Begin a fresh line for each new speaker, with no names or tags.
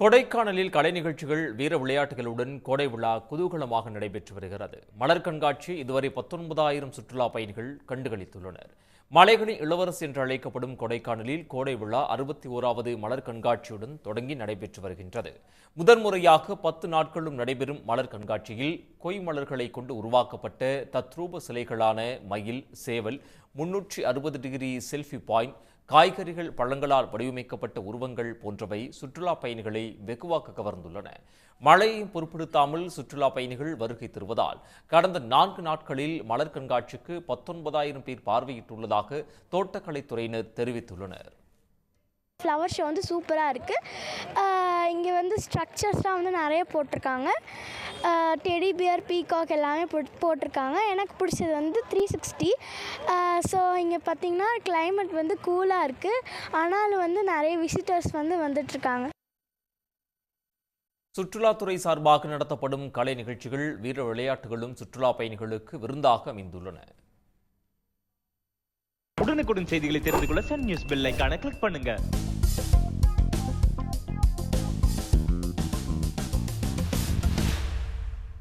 கொடைக்கானலில் கலை நிகழ்ச்சிகள் வீர விளையாட்டுகளுடன் கோடை விழா குதூகலமாக நடைபெற்று வருகிறது. மலர் கண்காட்சி இதுவரை பத்தொன்பதாயிரம் சுற்றுலா பயணிகள் கண்டுகளித்துள்ளனர். மலைகளின் இளவரசு என்று அழைக்கப்படும் கொடைக்கானலில் கோடை விழா அறுபத்தி ஓராவது மலர் கண்காட்சியுடன் தொடங்கி நடைபெற்று வருகின்றது. முதன்முறையாக பத்து நாட்களும் நடைபெறும் மலர் கண்காட்சியில் கொய் மலர்களை கொண்டு உருவாக்கப்பட்ட தத்ரூப சிலைகளான மயில் சேவல் முன்னூற்றி அறுபது டிகிரி செல்ஃபி பாயிண்ட் காய்கறிகள் பழங்களால் வடிவமைக்கப்பட்ட உருவங்கள் போன்றவை சுற்றுலா பயணிகளை வெகுவாக கவர்ந்துள்ளன. மழையை பொருட்படுத்தாமல் சுற்றுலா பயணிகள் வருகை தருவதால் கடந்த நான்கு நாட்களில் மலர் கண்காட்சிக்கு பத்தொன்பதாயிரம் பேர் பார்வையிட்டுள்ளதாக தோட்டக்கலைத்துறையினர் தெரிவித்துள்ளனர்.
ஃப்ளவர் ஷோ வந்து சூப்பராக இருக்குது இங்கே வந்து ஸ்ட்ரக்சர்ஸ்லாம் வந்து நிறைய போட்டிருக்காங்க. டெடி பியர் பீகாக் எல்லாமே போட் போட்டிருக்காங்க. எனக்கு பிடிச்சது வந்து த்ரீ சிக்ஸ்டி ஸோ இங்கே பார்த்திங்கன்னா climate வந்து கூலாக இருக்குது ஆனாலும் வந்து நிறைய விசிட்டர்ஸ் வந்து வந்துட்டுருக்காங்க.
சுற்றுலாத்துறை சார்பாக நடத்தப்படும் கலை நிகழ்ச்சிகள் வீர விளையாட்டுகளும் சுற்றுலா பயணிகளுக்கு விருந்தாக அமைந்துள்ளன.
உடனுக்குடன் செய்திகளை தெரிந்து கொள்ள சன் நியூஸ் பெல் ஐகானை கிளிக் பண்ணுங்க.